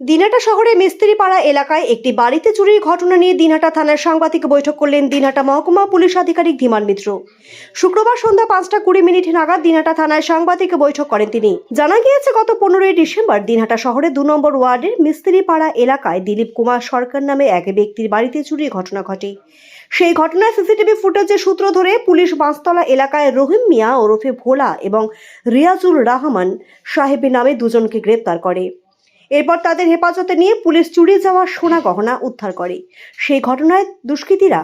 দিনহাটা শহরের মিস্ত্রিপাড়া এলাকায় একটি বাড়িতে চুরির ঘটনা নিয়ে দিনহাটা থানার সাংবাদিক বৈঠক করলেন দিনহাটা মহকুমা পুলিশ আধিকারিক ধীমান মিত্র। শুক্রবার সন্ধ্যা পাঁচটা কুড়ি মিনিট নাগাদ দিনহাটা থানায় সাংবাদিক বৈঠক করেন তিনি। জানা গিয়েছে, গত পনেরোই ডিসেম্বর দিনহাটা শহরের দু নম্বর ওয়ার্ডের মিস্ত্রিপাড়া এলাকায় দিলীপ কুমার সরকার নামে এক ব্যক্তির বাড়িতে চুরির ঘটনা ঘটে। সেই ঘটনায় সিসিটিভি ফুটেজের সূত্র ধরে পুলিশ বাঁশতলা এলাকায় রহিম মিয়া ওরফে ভোলা এবং রিয়াজুল রহমান সাহেবের নামে দুজনকে গ্রেপ্তার করে। এরপর তাদের হেফাজতে নিয়ে পুলিশ চুরি যাওয়া সোনা গহনা উদ্ধার করে। সেই ঘটনায় দুষ্কৃতীরা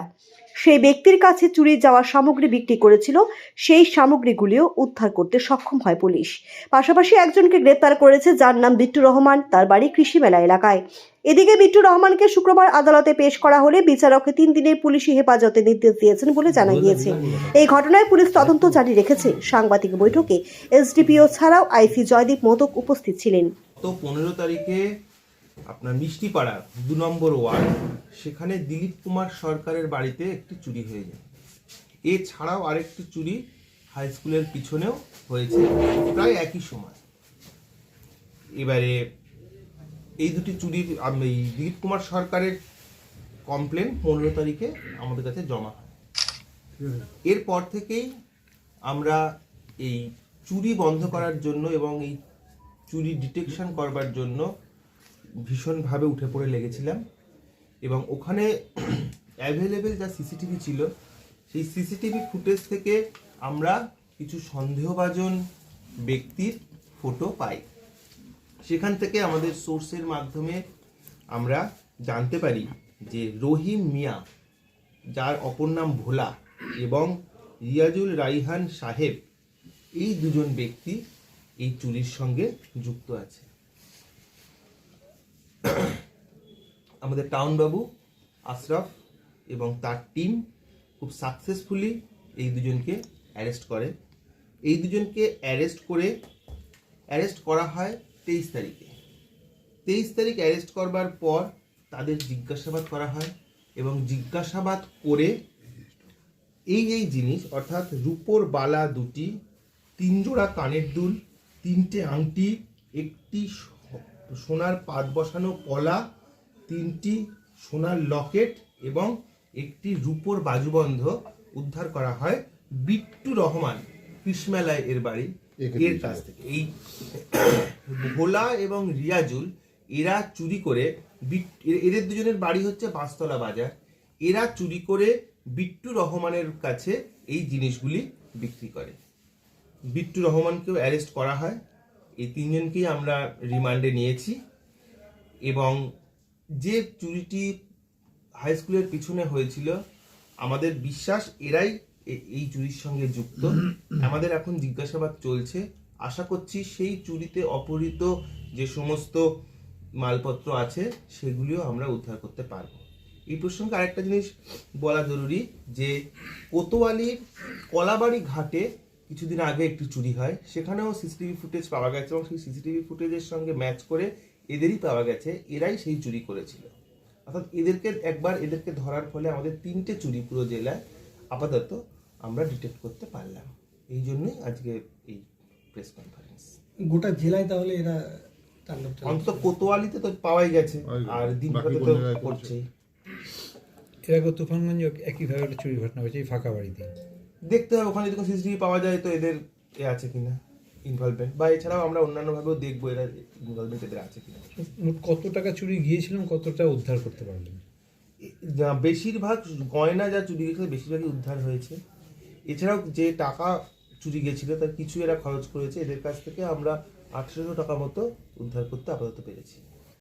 সেই ব্যক্তির কাছে চুরি যাওয়া সামগ্রী বিক্রি করেছিল, সেই সামগ্রীগুলিও উদ্ধার করতে সক্ষম হয় পুলিশ। পাশাপাশি একজনকে গ্রেপ্তার করেছে, যার নাম বিট্টু রহমান, তার বাড়ি কৃষি মেলা এলাকায়। এদিকে বিট্টু রহমানকে শুক্রবার আদালতে পেশ করা হলে বিচারককে তিন দিনের পুলিশি হেফাজতে নির্দেশ দিয়েছেন বলে জানা গিয়েছে। এই ঘটনায় পুলিশ তদন্ত জারি রেখেছে। সাংবাদিক বৈঠকে এসডিপিও ছাড়াও আইসি জয়দীপ মোদক উপস্থিত ছিলেন। তো পনেরো তারিখে আপনার মিষ্টিপাড়া, দু নম্বর ওয়ার্ড, সেখানে দিলীপ কুমার সরকারের বাড়িতে একটি চুরি হয়ে যায়। এছাড়াও আরেকটি চুরি হাই স্কুলের পিছনেও হয়েছে, প্রায় একই সময়। এবারে এই দুটি চুরির এই দিলীপ কুমার সরকারের কমপ্লেন পনেরো তারিখে আমাদের কাছে জমা হয়। এরপর থেকেই আমরা এই চুরি বন্ধ করার জন্য এবং এই চুরি ডিটেকশন করবার জন্য ভীষণভাবে উঠে পড়ে লেগেছিলাম এবং ওখানে অ্যাভেলেবেল যা সিসিটিভি ছিল, সেই সিসিটিভি ফুটেজ থেকে আমরা কিছু সন্দেহভাজন ব্যক্তির ফটো পাই। সেখান থেকে আমাদের সোর্সের মাধ্যমে আমরা জানতে পারি যে রহিম মিয়া, যার অপর নাম ভোলা এবং রিয়াজুল রাইহান সাহেব, এই দুজন ব্যক্তি এই চুরির সঙ্গে যুক্ত আছে। আমাদের টাউন বাবু, আশরাফ এবং তার টিম খুব সাকসেসফুলি এই দুজনকে অ্যারেস্ট করে। এই দুজনকে অ্যারেস্ট করে অ্যারেস্ট করা হয় তেইশ তারিখে। তেইশ তারিখ অ্যারেস্ট করবার পর তাদের জিজ্ঞাসাবাদ করা হয় এবং জিজ্ঞাসাবাদ করে এই এই জিনিস, অর্থাৎ রূপোর বালা দুটি তিন জোড়া কানের দুল তিনটে আংটি একটি সোনার পাত বসানো পলা তিনটি সোনার লকেট এবং একটি রূপোর বাজুবন্ধ উদ্ধার করা হয় বিট্টু রহমান কৃষ্ণমেলায় এর বাড়ি। এর কাছ থেকে এই ভোলা এবং রিয়াজুল এরা চুরি করে এদের দুজনের বাড়ি হচ্ছে বাঁশতলা বাজার। এরা চুরি করে বিট্টু রহমানের কাছে এই জিনিসগুলি বিক্রি করে। বিট্টু রহমানকেও অ্যারেস্ট করা হয়। এই তিনজনকেই আমরা রিমান্ডে নিয়েছি এবং যে চুরিটি হাই স্কুলের পিছনে হয়েছিল, আমাদের বিশ্বাস এরাই এই চুরির সঙ্গে যুক্ত। আমাদের এখন জিজ্ঞাসাবাদ চলছে। আশা করছি সেই চুরিতে অপহৃত যে সমস্ত মালপত্র আছে, সেগুলিও আমরা উদ্ধার করতে পারব। এই প্রসঙ্গে আরেকটা জিনিস বলা জরুরি যে কোতোয়ালির কলাবাড়ি ঘাটে কিছুদিন আগে একটি চুরি হয়। সেখানেও সিসিটিভি ফুটেজ পাওয়া গেছে এবং সেই সিসিটিভি ফুটেজের সঙ্গে ম্যাচ করে এদেরই পাওয়া গেছে এরাই সেই চুরি করেছিল। অর্থাৎ এদেরকে একবার এদেরকে ধরার ফলে আমাদের তিনটে চুরি পুরো জেলায় আপাতত আমরা ডিটেক্ট করতে পারলাম। এই জন্যই আজকে এই প্রেস কনফারেন্স গোটা জেলায় তাহলে এরা অন্তত কোতোয়ালিতে তো পাওয়াই গেছে আর দিন বাকি তো করছেই। এর আগে তুফানগঞ্জ একইভাবে একটা চুরি ঘটনা হয়েছে এই ফাঁকা বাড়িতে। দেখতে হবে ওখানে যদি সিসিটিভি পাওয়া যায় তো এদের এ আছে কিনা ইনভলভমেন্ট বা এছাড়াও আমরা অন্যান্যভাবেও দেখব এরা ইনভলভমেন্ট এদের আছে কিনা। মোট কত টাকা চুরি গিয়েছিলাম কতটা উদ্ধার করতে পারলেন? যা বেশিরভাগ গয়না যা চুরি গেছিল বেশিরভাগই উদ্ধার হয়েছে। এছাড়াও যে টাকা চুরি গেছিল তার কিছু এরা খরচ করেছে। এদের কাছ থেকে আমরা আঠেরোশো টাকা মতো উদ্ধার করতে আপাতত পেরেছি।